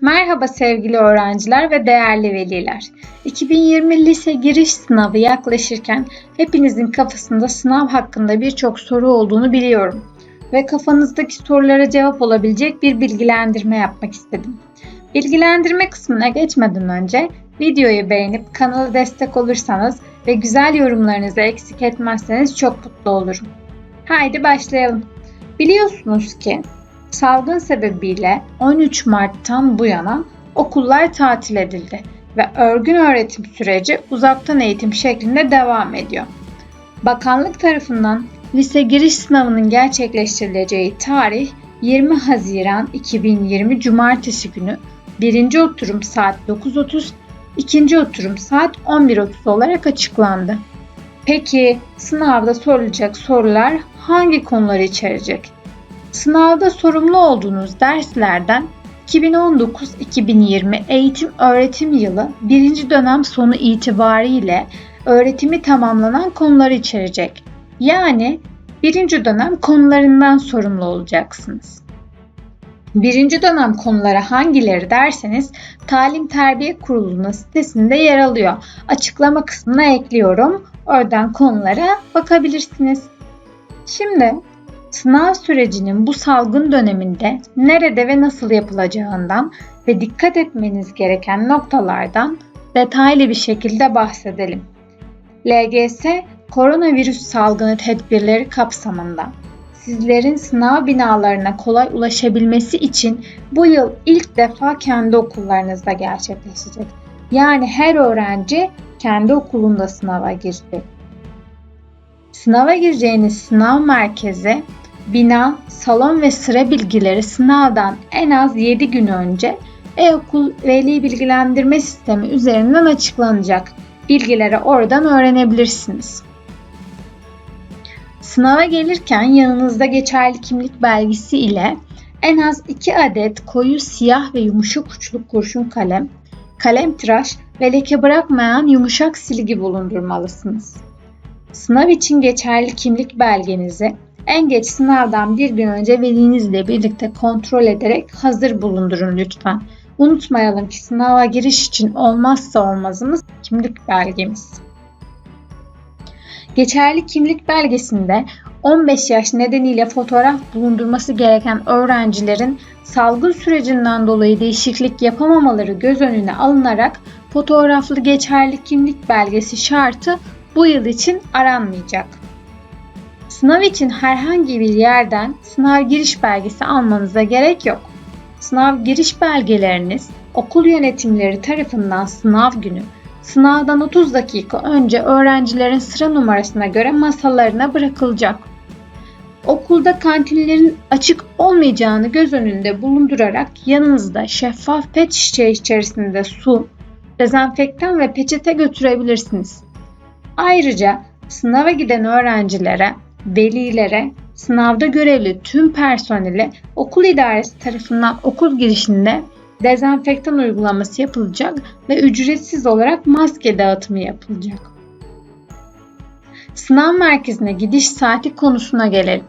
Merhaba sevgili öğrenciler ve değerli veliler. 2020 lise giriş sınavı yaklaşırken hepinizin kafasında sınav hakkında birçok soru olduğunu biliyorum ve kafanızdaki sorulara cevap olabilecek bir bilgilendirme yapmak istedim. Bilgilendirme kısmına geçmeden önce videoyu beğenip kanala destek olursanız ve güzel yorumlarınızı eksik etmezseniz çok mutlu olurum. Haydi başlayalım. Biliyorsunuz ki salgın sebebiyle 13 Mart'tan bu yana okullar tatil edildi ve örgün öğretim süreci uzaktan eğitim şeklinde devam ediyor. Bakanlık tarafından lise giriş sınavının gerçekleştirileceği tarih 20 Haziran 2020 Cumartesi günü birinci oturum saat 9.30, ikinci oturum saat 11.30 olarak açıklandı. Peki sınavda sorulacak sorular hangi konuları içerecek? Sınavda sorumlu olduğunuz derslerden 2019-2020 eğitim öğretim yılı birinci dönem sonu itibariyle öğretimi tamamlanan konuları içerecek. Yani birinci dönem konularından sorumlu olacaksınız. Birinci dönem konuları hangileri derseniz Talim Terbiye Kurulu'nun sitesinde yer alıyor. Açıklama kısmına ekliyorum. Oradan konulara bakabilirsiniz. Şimdi sınav sürecinin bu salgın döneminde nerede ve nasıl yapılacağından ve dikkat etmeniz gereken noktalardan detaylı bir şekilde bahsedelim. LGS koronavirüs salgını tedbirleri kapsamında sizlerin sınav binalarına kolay ulaşabilmesi için bu yıl ilk defa kendi okullarınızda gerçekleşecek. Yani her öğrenci kendi okulunda sınava girecek. Sınava gireceğiniz sınav merkezi, bina, salon ve sıra bilgileri sınavdan en az 7 gün önce e-okul veli bilgilendirme sistemi üzerinden açıklanacak. Bilgileri oradan öğrenebilirsiniz. Sınava gelirken yanınızda geçerli kimlik belgesi ile en az 2 adet koyu siyah ve yumuşak uçlu kurşun kalem, kalem tıraş ve leke bırakmayan yumuşak silgi bulundurmalısınız. Sınav için geçerli kimlik belgenizi en geç sınavdan bir gün önce velinizle birlikte kontrol ederek hazır bulundurun lütfen. Unutmayalım ki sınava giriş için olmazsa olmazımız kimlik belgemiz. Geçerli kimlik belgesinde 15 yaş nedeniyle fotoğraf bulundurması gereken öğrencilerin salgın sürecinden dolayı değişiklik yapamamaları göz önüne alınarak fotoğraflı geçerli kimlik belgesi şartı bu yıl için aranmayacak. Sınav için herhangi bir yerden sınav giriş belgesi almanıza gerek yok. Sınav giriş belgeleriniz okul yönetimleri tarafından sınav günü sınavdan 30 dakika önce öğrencilerin sıra numarasına göre masalarına bırakılacak. Okulda kantinlerin açık olmayacağını göz önünde bulundurarak yanınızda şeffaf pet şişe içerisinde su, dezenfektan ve peçete götürebilirsiniz. Ayrıca sınava giden öğrencilere, velilere, sınavda görevli tüm personele okul idaresi tarafından okul girişinde dezenfektan uygulaması yapılacak ve ücretsiz olarak maske dağıtımı yapılacak. Sınav merkezine gidiş saati konusuna gelelim.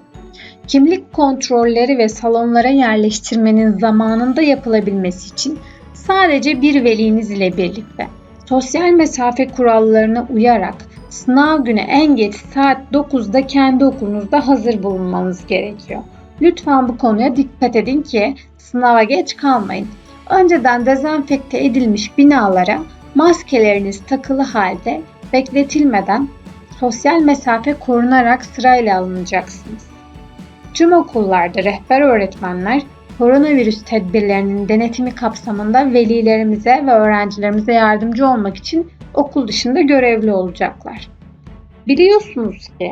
Kimlik kontrolleri ve salonlara yerleştirmenin zamanında yapılabilmesi için sadece bir veliniz ile birlikte sosyal mesafe kurallarına uyarak sınav günü en geç saat 9'da kendi okulunuzda hazır bulunmanız gerekiyor. Lütfen bu konuya dikkat edin ki sınava geç kalmayın. Önceden dezenfekte edilmiş binalara maskeleriniz takılı halde bekletilmeden sosyal mesafe korunarak sırayla alınacaksınız. Tüm okullarda rehber öğretmenler koronavirüs tedbirlerinin denetimi kapsamında velilerimize ve öğrencilerimize yardımcı olmak için okul dışında görevli olacaklar. Biliyorsunuz ki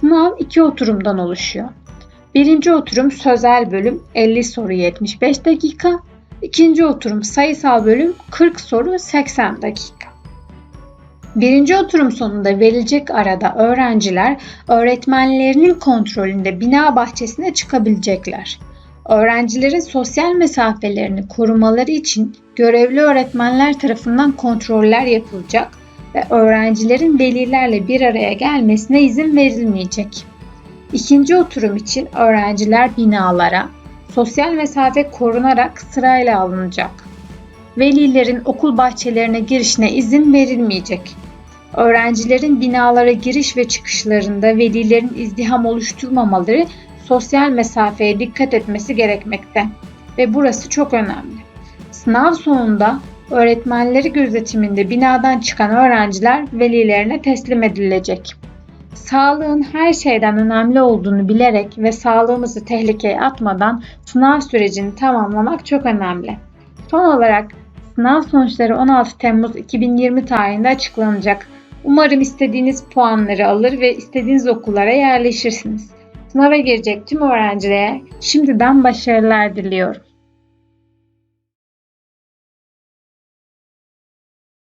sınav iki oturumdan oluşuyor. Birinci oturum sözel bölüm 50 soru 75 dakika. İkinci oturum sayısal bölüm 40 soru 80 dakika. Birinci oturum sonunda verilecek arada öğrenciler öğretmenlerinin kontrolünde bina bahçesine çıkabilecekler. Öğrencilerin sosyal mesafelerini korumaları için görevli öğretmenler tarafından kontroller yapılacak ve öğrencilerin velilerle bir araya gelmesine izin verilmeyecek. İkinci oturum için öğrenciler binalara sosyal mesafe korunarak sırayla alınacak. velilerin okul bahçelerine girişine izin verilmeyecek. Öğrencilerin binalara giriş ve çıkışlarında velilerin izdiham oluşturmamaları sosyal mesafeye dikkat etmesi gerekmekte ve burası çok önemli. Sınav sonunda öğretmenleri gözetiminde binadan çıkan öğrenciler velilerine teslim edilecek. Sağlığın her şeyden önemli olduğunu bilerek ve sağlığımızı tehlikeye atmadan sınav sürecini tamamlamak çok önemli. Son olarak sınav sonuçları 16 Temmuz 2020 tarihinde açıklanacak. Umarım istediğiniz puanları alır ve istediğiniz okullara yerleşirsiniz. Sınava girecek tüm öğrencilere şimdiden başarılar diliyorum.